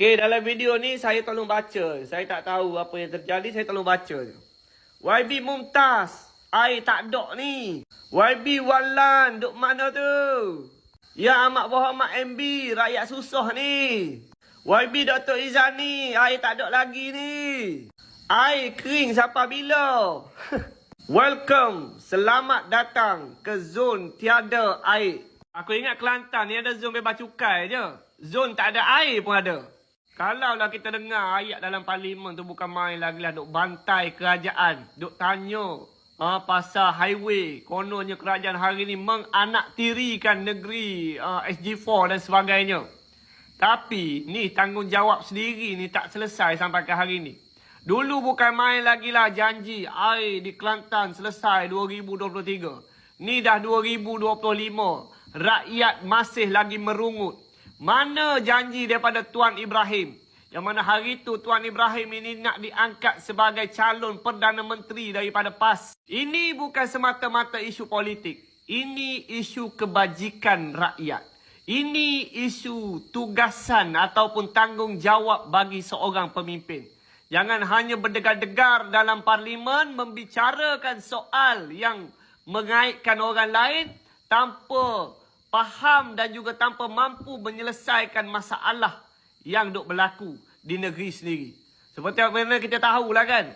Okey, dalam video ni saya tolong baca. Saya tak tahu apa yang terjadi, saya tolong baca je. YB Mumtaz, air tak dok ni. YB Walan, duk mana tu? Ya Ahmad Muhammad MB, rakyat susah ni. YB Dr. Izani, air tak dok lagi ni. Air kering sampai bila? Welcome, selamat datang ke zon tiada air. Aku ingat Kelantan ni ada zon bebas cukai je. Zon tak ada air pun ada. Kalaulah kita dengar ayat dalam parlimen tu bukan main lagi lah duk bantai kerajaan. Duk tanya uh, pasal highway. Kononnya kerajaan hari ni menganaktirikan negeri uh, SG4 dan sebagainya. Tapi ni tanggungjawab sendiri ni tak selesai sampai ke hari ni. Dulu bukan main lagi lah janji air di Kelantan selesai 2023. Ni dah 2025. Rakyat masih lagi merungut. Mana janji daripada Tuan Ibrahim? Yang mana hari itu Tuan Ibrahim ini nak diangkat sebagai calon Perdana Menteri daripada PAS. Ini bukan semata-mata isu politik. Ini isu kebajikan rakyat. Ini isu tugasan ataupun tanggungjawab bagi seorang pemimpin. Jangan hanya berdegar-degar dalam parlimen membicarakan soal yang mengaitkan orang lain tanpa faham dan juga tanpa mampu menyelesaikan masalah yang duk berlaku di negeri sendiri. Seperti yang kita tahulah kan.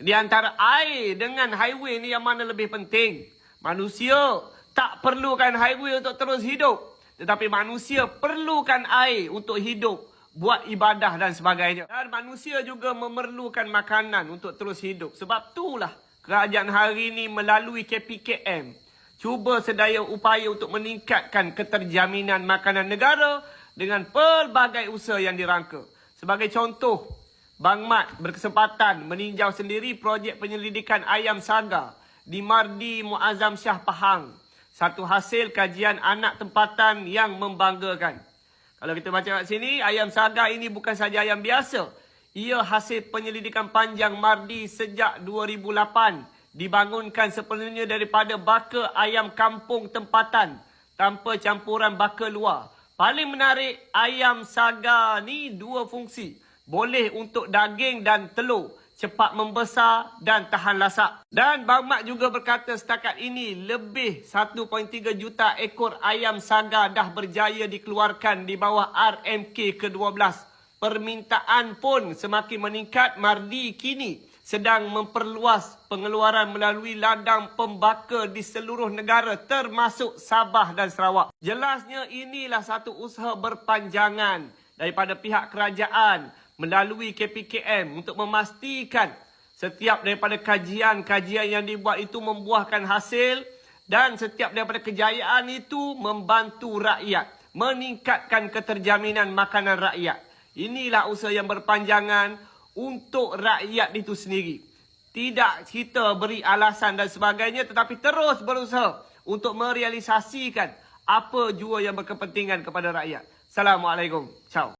Di antara air dengan highway ni yang mana lebih penting. Manusia tak perlukan highway untuk terus hidup. Tetapi manusia perlukan air untuk hidup. Buat ibadah dan sebagainya. Dan manusia juga memerlukan makanan untuk terus hidup. Sebab itulah kerajaan hari ini melalui KPKM cuba sedaya upaya untuk meningkatkan keterjaminan makanan negara dengan pelbagai usaha yang dirangka. Sebagai contoh, Bang Mat berkesempatan meninjau sendiri projek penyelidikan ayam saga di Mardi Muazzam Shah Pahang. Satu hasil kajian anak tempatan yang membanggakan. Kalau kita baca kat sini, ayam saga ini bukan saja ayam biasa. Ia hasil penyelidikan panjang Mardi sejak 2008 dibangunkan sepenuhnya daripada baka ayam kampung tempatan tanpa campuran baka luar. Paling menarik, ayam saga ni dua fungsi. Boleh untuk daging dan telur. Cepat membesar dan tahan lasak. Dan Bang Mat juga berkata setakat ini lebih 1.3 juta ekor ayam saga dah berjaya dikeluarkan di bawah RMK ke-12. Permintaan pun semakin meningkat Mardi kini sedang memperluas pengeluaran melalui ladang pembaka di seluruh negara termasuk Sabah dan Sarawak. Jelasnya inilah satu usaha berpanjangan daripada pihak kerajaan melalui KPKM untuk memastikan setiap daripada kajian-kajian yang dibuat itu membuahkan hasil dan setiap daripada kejayaan itu membantu rakyat meningkatkan keterjaminan makanan rakyat. Inilah usaha yang berpanjangan untuk rakyat itu sendiri. Tidak kita beri alasan dan sebagainya tetapi terus berusaha untuk merealisasikan apa jua yang berkepentingan kepada rakyat. Assalamualaikum. Ciao.